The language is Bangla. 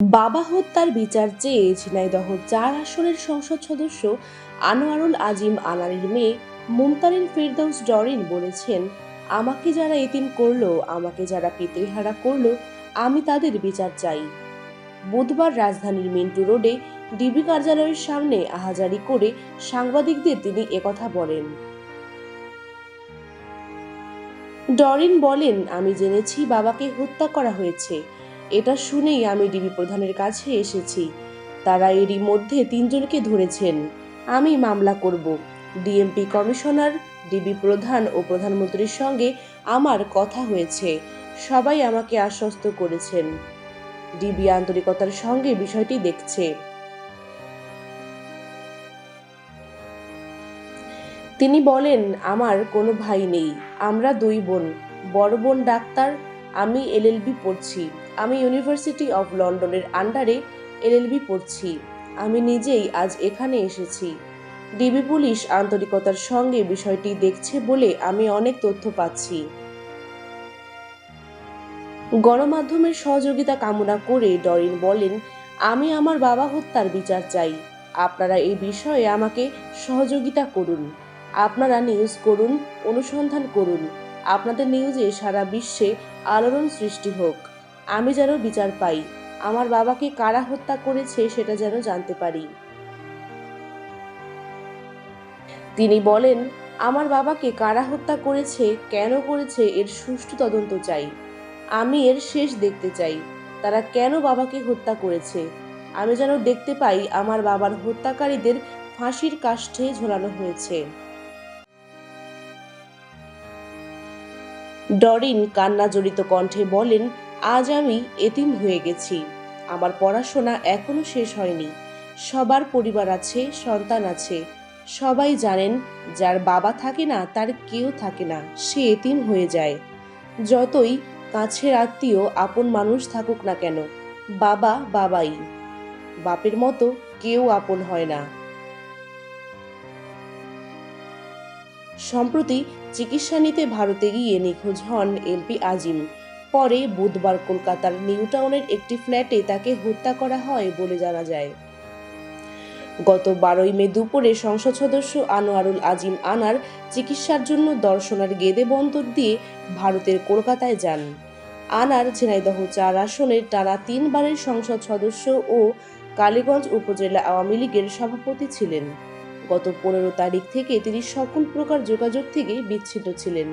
বাবা হত্যার বিচার চেয়ে ঝিনাইদহ চার আসনের সংসদ সদস্য আনোয়ারুল আজিম আনারের মেয়ে মুমতারিন ফিরদৌস ডরিন বলেছেন, আমাকে যারা এতিম করল, আমাকে যারা পিতৃহারা করল, আমি তাদের বিচার চাই। বুধবার রাজধানীর মিন্টু রোডে ডিবি কার্যালয়ের সামনে আহাজারি করে সাংবাদিকদের তিনি একথা বলেন। ডরিন বলেন, আমি জেনেছি বাবাকে হত্যা করা হয়েছে। এটা শুনেই আমি ডিবি প্রধানের কাছে এসেছি। তারা এরই মধ্যে তিনজনকে ধরেছেন। আমি মামলা করব। ডিএমপি কমিশনার, ডিবি প্রধান ও প্রধানমন্ত্রীর সঙ্গে আমার কথা হয়েছে। সবাই আমাকে আশ্বস্ত করেছেন। ডিবি আন্তরিকতার সঙ্গে বিষয়টি দেখছে। তিনি বলেন, আমার কোনো ভাই নেই। আমরা দুই বোন। বড় বোন ডাক্তার, আমি এলএলবি পড়ছি। আমি ইউনিভার্সিটি অফ লন্ডনের আন্ডারে এলএলবি পড়ছি। আমি নিজেই আজ এখানে এসেছি। ডিবি পুলিশ আন্তরিকতার সঙ্গে বিষয়টি দেখছে বলে আমি অনেক তথ্য পাচ্ছি। গণমাধ্যমের সহযোগিতা কামনা করে ডরিন বলেন, আমি আমার বাবা হত্যার বিচার চাই। আপনারা এই বিষয়ে আমাকে সহযোগিতা করুন। আপনারা নিউজ করুন, অনুসন্ধান করুন। আপনাদের নিউজে সারা বিশ্বে আলোড়ন সৃষ্টি হোক। আমি যেন বিচার পাই। আমার বাবাকে কারা হত্যা করেছে সেটা যেন জানতে পারি। তিনি বলেন, আমার বাবাকে কারা হত্যা করেছে, কেন করেছে, এর সুষ্ঠু তদন্ত চাই। আমি এর শেষ দেখতে চাই। তারা কেন বাবাকে হত্যা করেছে? আমি যেন দেখতে পাই, আমার বাবার হত্যাকারীদের ফাঁসির কাষ্ঠে ঝোলানো হয়েছে। ডরিন কান্না জড়িত কণ্ঠে বলেন আজ আমি এতিম হয়ে গেছি। আমার পড়াশোনা এখনও শেষ হয়নি। সবার পরিবার আছে, সন্তান আছে। সবাই জানেন, যার বাবা থাকে না, তার কেউ থাকে না, সে এতিম হয়ে যায়। যতই কাছের আত্মীয়, আপন মানুষ থাকুক না কেন, বাবা বাবাই। বাপের মতো কেউ আপন হয় না। সম্প্রতি চিকিৎসা নিতে ভারতে গিয়ে নিখোঁজ হন এমপি আজিম। পরে বুধবার কলকাতার নিউ টাউনের একটি ফ্ল্যাটে তাকে হত্যা করা হয় বলে জানা যায়। গত বারোই মে দুপুরে সংসদ সদস্য আনোয়ারুল আজিম আনার চিকিৎসার জন্য দর্শনার গেদে বন্দর দিয়ে ভারতের কলকাতায় যান। আনার ঝিনাইদহ চার আসনের টানা তিনবারের সংসদ সদস্য ও কালীগঞ্জ উপজেলা আওয়ামী লীগের সভাপতি ছিলেন। গত পনেরো তারিখ থেকে তিনি সকল প্রকার যোগাযোগ থেকে বিচ্ছিন্ন ছিলেন।